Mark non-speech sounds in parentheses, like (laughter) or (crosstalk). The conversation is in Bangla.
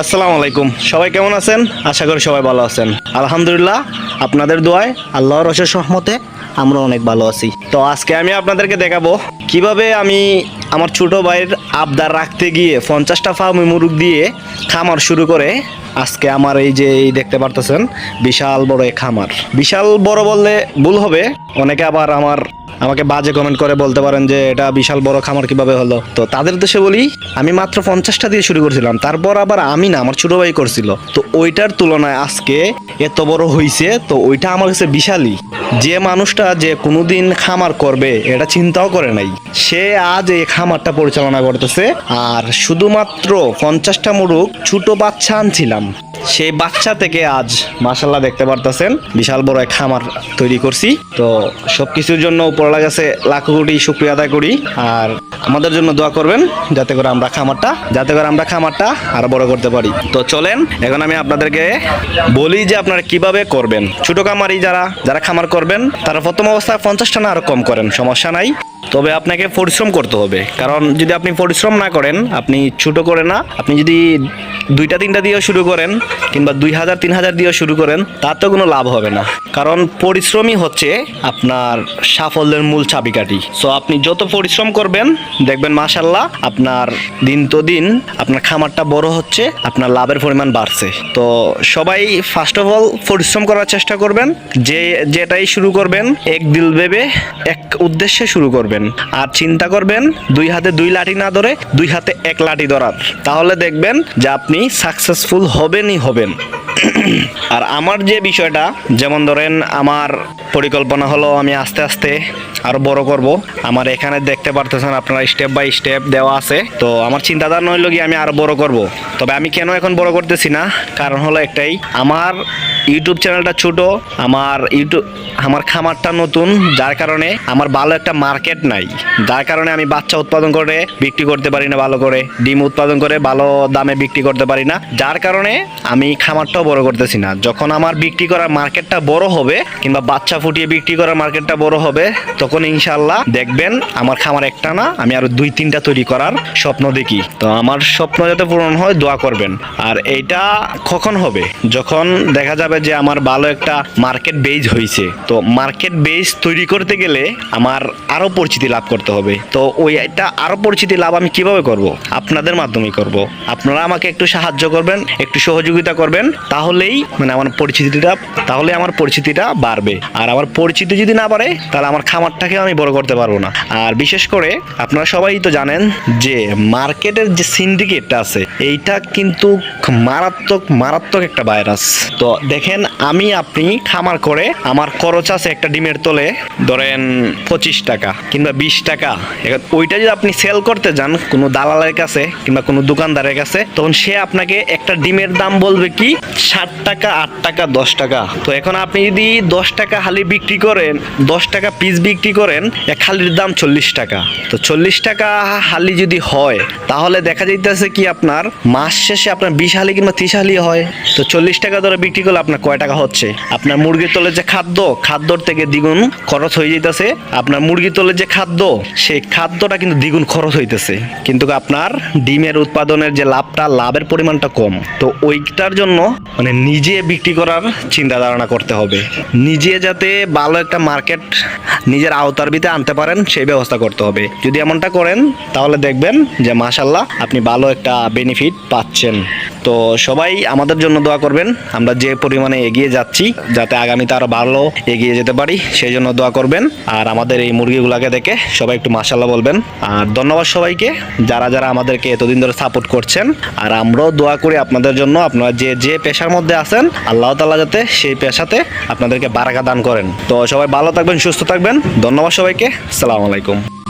আসসালামু আলাইকুম। সবাই কেমন আছেন? আশা করি সবাই ভালো আছেন। আলহামদুলিল্লাহ, আপনাদের দোয়ায় আল্লাহর রসের সহমতে আমরা অনেক ভালো আছি। তো আজকে আমি আপনাদেরকে দেখাবো কীভাবে আমি আমার ছোট ভাইয়ের আবদার রাখতে গিয়ে পঞ্চাশটা ফার্মি মুরগ দিয়ে খামার শুরু করে আজকে আমার এই যে এই দেখতে পারতেছেন, বিশাল বড় এই খামার। বিশাল বড় বললে ভুল হবে, অনেকে আবার আমার, আমাকে বাজে কমেন্ট করে বলতে পারেন যে এটা বিশাল বড় খামার কীভাবে হলো। তো তাদের দেশে বলি, আমি মাত্র পঞ্চাশটা দিয়ে শুরু করছিলাম, তারপর আবার আমি না, আমার ছোট ভাই করছিল। তো ওইটার তুলনায় আজকে এত বড় হইছে, তো ওইটা আমার কাছে বিশালই। যে মানুষটা যে কোনোদিন খামার করবে, এটা চিন্তাও করে নাই। সে আজ এই খামারটা পরিচালনা করতেছে, আর শুধুমাত্র পঞ্চাশটা মুরুগ ছোট বাচ্চা আনছিলাম। সেই বাচ্চা থেকে আজ মাসাল্লাহ দেখতে পারতেছেন, বিশাল বড় এক খামার তৈরি করছি। তো সব কিছুর জন্য উপরওয়ালা কাছে লাখো কোটি শুক্রিয়া আদায় করি। আর আমাদের জন্য দোয়া করবেন, যাতে করে আমরা খামারটা, যাতে করে আমরা খামারটা আরও বড় করতে পারি। তো চলেন, এখন আমি আপনাদেরকে বলি যে আপনারা কীভাবে করবেন। ছোট খামারি যারা যারা খামার করবেন, তারা প্রথম অবস্থায় পঞ্চাশটা না আরও কম করেন, সমস্যা নাই। তবে আপনাকে পরিশ্রম করতে হবে। কারণ যদি আপনি পরিশ্রম না করেন, আপনি ছোট করে না, আপনি যদি দুইটা, তিনটা দিয়েও শুরু করেন কিংবা দুই হাজার, তিন হাজার দিয়েও শুরু করেন তাতে কোনো লাভ হবে না। কারণ পরিশ্রমই হচ্ছে আপনার সাফল্যের মূল চাবিকাঠি। সো আপনি যত পরিশ্রম করবেন, দেখবেন মাশাল্লাহ আপনার দিন তো দিন, আপনার খামারটা বড় হচ্ছে, আপনার লাভের পরিমাণ বাড়ছে। তো, সবাই ফার্স্ট অফ অল পরিশ্রম করার চেষ্টা করবেন। যে, যেটাই শুরু করবেন, এক দিল ভেবে, এক উদ্দেশ্যে শুরু করবেন। আর চিন্তা করবেন, দুই হাতে দুই লাঠি না ধরে দুই হাতে এক লাঠি ধরার। তাহলে দেখবেন যে আপনি সাকসেসফুল হবেনই হবেন। (clears throat) আর আমার যে বিষয়টা, যেমন ধরেন আমার পরিকল্পনা হলো আমি আস্তে আস্তে আরও বড় করব। আমার এখানে দেখতে পারতেছেন আপনারা স্টেপ বাই স্টেপ দেওয়া আছে। তো আমার চিন্তাধারা হইল কি আমি আরও বড় করব। তবে আমি কেন এখন বড় করতেছি না? কারণ হলো একটাই, আমার ইউটিউব চ্যানেলটা ছোট, আমার ইউটিউব আমার খামারটা নতুন, যার কারণে আমার ভালো একটা মার্কেট নাই। যার কারণে আমি বাচ্চা উৎপাদন করে বিক্রি করতে পারি না ভালো করে, ডিম উৎপাদন করে ভালো দামে বিক্রি করতে পারি না। যার কারণে আমি খামারটাও বড় করতেছি না। যখন আমার বিক্রি করার মার্কেটটা বড় হবে, কিংবা বাচ্চা ফুটিয়ে বিক্রি করার মার্কেটটা বড় হবে, তখন ইনশাল্লাহ দেখবেন আমার খামার একটা না, আমি আরও দুই, তিনটা তৈরি করার স্বপ্ন দেখি। তো আমার স্বপ্ন যাতে পূরণ হয়, দোয়া করবেন। আর এইটা কখন হবে? যখন দেখা যাবে যে আমার ভালো একটা মার্কেট বেজ হয়েছে তো মার্কেট বেজ তৈরি করতে গেলে আমার আরও পরিচিতি লাভ করতে হবে। তো ওই এটা আরও পরিচিতি লাভ আমি কীভাবে করব? আপনাদের মাধ্যমে করব। আপনারা আমাকে একটু সাহায্য করবেন, একটু সহযোগিতা করবেন, তাহলেই মানে আমার পরিচিতিটা তাহলে আমার পরিচিতিটা বাড়বে। আর আমার পরিচিতি যদি না বাড়ে, তাহলে আমার খামারটাকে আমি বড় করতে পারব না। আর বিশেষ করে আপনারা সবাই তো জানেন যে মার্কেটের যে সিন্ডিকেটটা আছে, এইটা কিন্তু মারাত্মক মারাত্মক একটা ভাইরাস। তো দেখেন, আমি, আপনি খামার করে আমার খরচ আছে একটা ডিমের তোলে, ধরেন পঁচিশ টাকা কিংবা বিশ টাকা। ওইটা যদি আপনি সেল করতে যান কোনো দালালের কাছে কিংবা কোনো দোকানদারের কাছে, তখন সে আপনাকে একটা ডিমের দাম বলবে কি, ষাট টাকা, আট টাকা, দশ টাকা। তো এখন আপনি যদি দশ টাকা হালি বিক্রি করেন, দশ টাকা পিস বিক্রি করেন, এক হালির দাম চল্লিশ টাকা। তো চল্লিশ টাকা হালি যদি হয়, তাহলে দেখা যাইতেছে কি আপনার মাস শেষে আপনার বিশ হালি কিংবা ত্রিশ হালি হয়। তো চল্লিশ টাকা ধরে বিক্রি করলে আপনার কয় টাকা হচ্ছে? আপনার মুরগির তলে যে খাদ্য, খাদ্যর থেকে দ্বিগুণ খরচ হয়ে যাইতেছে। আপনার মুরগির তলে যে খাদ্য, সেই খাদ্যটা কিন্তু দ্বিগুণ খরচ হইতেছে। কিন্তু আপনার ডিমের উৎপাদনের যে লাভটা, লাভের পরিমাণটা কম। তো ওইটার জন্য মানে নিজে বিক্রি করার চিন্তা ধারণা করতে হবে। নিজে যাতে ভালো একটা মার্কেট, নিজের আওতার ভিতরে আনতে পারেন, সেই ব্যবস্থা করতে হবে। যদি এমনটা করেন, তাহলে দেখবেন যে মাশাল্লাহ আপনি ভালো একটা বেনিফিট পাচ্ছেন। তো সবাই আমাদের জন্য দোয়া করবেন। আমরা যে পরিমাণে এগিয়ে যাচ্ছি, যাতে আগামীতে আরও ভালো এগিয়ে যেতে পারি, সেই জন্য দোয়া করবেন। আর আমাদের এই মুরগিগুলাকে দেখে সবাই একটু মাশাল্লাহ বলবেন। আর ধন্যবাদ সবাইকে, যারা যারা আমাদেরকে এতদিন ধরে সাপোর্ট করছেন। আর আমরাও দোয়া করি আপনাদের জন্য, আপনারা যে যে পেশার মধ্যে আছেন, আল্লাহ তাআলা যাতে সেই পেশাতে আপনাদেরকে বারাকা দান করেন। তো সবাই ভালো থাকবেন, সুস্থ থাকবেন। ধন্যবাদ সবাইকে, আসসালামু আলাইকুম।